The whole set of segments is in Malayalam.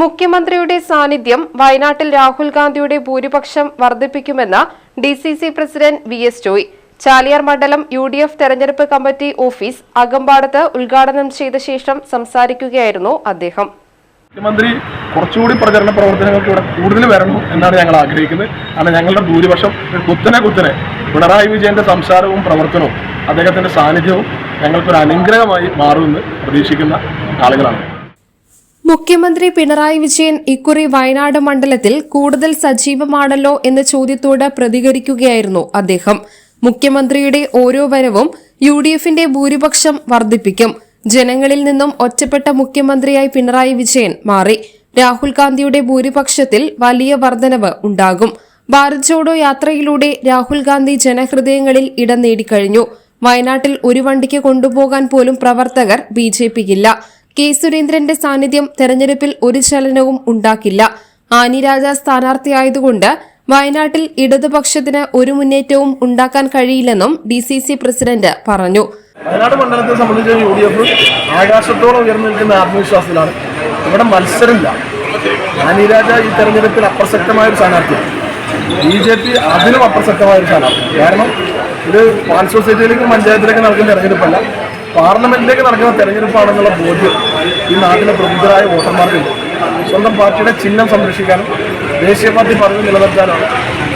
മുഖ്യമന്ത്രിയുടെ സാന്നിധ്യം വയനാട്ടിൽ രാഹുൽ ഗാന്ധിയുടെ ഭൂരിപക്ഷം വർദ്ധിപ്പിക്കുമെന്ന് D C C president V S Joy. Chaliyar മണ്ഡലം യു ഡി എഫ് തെരഞ്ഞെടുപ്പ് കമ്മിറ്റി ഓഫീസ് അകമ്പാടത്ത് ഉദ്ഘാടനം ചെയ്ത ശേഷം സംസാരിക്കുകയായിരുന്നു അദ്ദേഹം. മുഖ്യമന്ത്രി കുറച്ചുകൂടി പ്രചരണ പ്രവർത്തനങ്ങൾക്ക് ഇവിടെ കൂടുതൽ വരണം എന്നാണ് ഞങ്ങൾ ആഗ്രഹിക്കുന്നത്. കാരണം ഞങ്ങളുടെ ഭൂരിപക്ഷം കുത്തനെ കുത്തനെ പിണറായി വിജയന്റെ സംസാരവും പ്രവർത്തനവും അദ്ദേഹത്തിന്റെ സാന്നിധ്യവും ഞങ്ങൾക്കൊരു അനുഗ്രഹമായി മാറുമെന്ന് പ്രതീക്ഷിക്കുന്ന ആളുകളാണ്. മുഖ്യമന്ത്രി പിണറായി വിജയൻ ഇക്കുറി വയനാട് മണ്ഡലത്തിൽ കൂടുതൽ സജീവമാണല്ലോ എന്ന ചോദ്യത്തോട് പ്രതികരിക്കുകയായിരുന്നു അദ്ദേഹം. മുഖ്യമന്ത്രിയുടെ ഓരോ വരവും യു ഡി എഫിന്റെ ഭൂരിപക്ഷം വർദ്ധിപ്പിക്കും. ജനങ്ങളിൽ നിന്നും ഒറ്റപ്പെട്ട മുഖ്യമന്ത്രിയായി പിണറായി വിജയൻ മാറി. രാഹുൽ ഗാന്ധിയുടെ ഭൂരിപക്ഷത്തിൽ വലിയ വർധനവ് ഉണ്ടാകും. ഭാരത് ജോഡോ യാത്രയിലൂടെ രാഹുൽ ഗാന്ധി ജനഹൃദയങ്ങളിൽ ഇടം നേടിക്കഴിഞ്ഞു. വയനാട്ടിൽ ഒരു വണ്ടിക്ക് കൊണ്ടുപോകാൻ പോലും പ്രവർത്തകർ ബി ജെ കെ സുരേന്ദ്രന്റെ സാന്നിധ്യം തെരഞ്ഞെടുപ്പിൽ ഒരു ചലനവും ഉണ്ടാക്കില്ല. ആനിരാജ സ്ഥാനാർത്ഥിയായതുകൊണ്ട് വയനാട്ടിൽ ഇടതുപക്ഷത്തിന് ഒരു മുന്നേറ്റവും ഉണ്ടാക്കാൻ കഴിയില്ലെന്നും ഡി സി സി പ്രസിഡന്റ് പറഞ്ഞു. വയനാട് മണ്ഡലത്തെ സംബന്ധിച്ച് യു ഡി എഫ് ആകാശത്തോളം ഉയർന്നു നിൽക്കുന്ന ആത്മവിശ്വാസത്തിലാണ്. ഇവിടെ മത്സരമില്ല. ആനിരാജ ഈ തെരഞ്ഞെടുപ്പിൽ അപ്രസക്തമായ ഒരു സ്ഥാനാർത്ഥിയാണ്. ബി ജെ പി അതിലും അപ്രസക്തമായ ഒരു സ്ഥാനാർത്ഥി കാരണം ഇത് പാൽ സൊസൈറ്റിയിലേക്കും പഞ്ചായത്തിലേക്ക് നടക്കുന്ന തെരഞ്ഞെടുപ്പല്ല. പാർലമെന്റിലേക്ക് നടക്കുന്ന തെരഞ്ഞെടുപ്പാണെന്നുള്ള ബോധ്യം ഈ നാട്ടിലെ പ്രബുദ്ധരായ വോട്ടർമാർക്കുണ്ട്. സ്വന്തം പാർട്ടിയുടെ ചിഹ്നം സംരക്ഷിക്കാനും ദേശീയ പാർട്ടി പറഞ്ഞു നിലനിർത്താനാണ്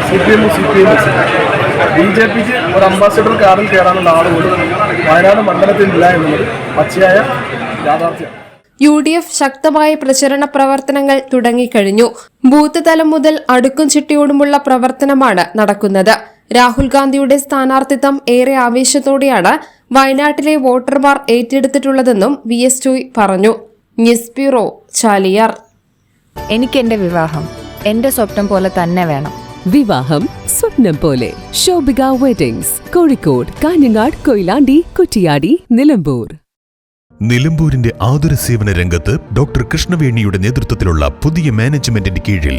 സി പി എമ്മും സി പി എമ്മും ബി ജെ പിക്ക് ഒരു അംബാസിഡർ കാറിൽ കയറാനുള്ള ആളുകൾ പോലും വയനാട് മണ്ഡലത്തിൽ ഇല്ല എന്നുള്ളത് പച്ചയായ യാഥാർത്ഥ്യം. യു ഡി എഫ് ശക്തമായ പ്രചരണ പ്രവർത്തനങ്ങൾ തുടങ്ങിക്കഴിഞ്ഞു. ബൂത്ത് തലം മുതൽ അടുക്കും ചിട്ടിയോടുമുള്ള പ്രവർത്തനമാണ് നടക്കുന്നത്. രാഹുൽ ഗാന്ധിയുടെ സ്ഥാനാർത്ഥിത്വം ഏറെ ആവേശത്തോടെയാണ് വയനാട്ടിലെ വോട്ടർമാർ ഏറ്റെടുത്തിട്ടുള്ളതെന്നും വി എസ് ടോയ് പറഞ്ഞു. News bureau Chaliyar. എനിക്ക് എന്റെ വിവാഹം. എന്റെ സ്വപ്നം പോലെ തന്നെ വേണം. വിവാഹം സ്വപ്നം പോലെ. ശോഭിക വെഡിങ്സ് കോഴിക്കോട് കാഞ്ഞങ്ങാട് കൊയിലാണ്ടി കുറ്റിയാടി നിലമ്പൂർ. നിലമ്പൂരിന്റെ ആതുര സേവന രംഗത്ത് ഡോക്ടർ കൃഷ്ണവേണിയുടെ നേതൃത്വത്തിലുള്ള പുതിയ മാനേജ്മെന്റിന്റെ കീഴിൽ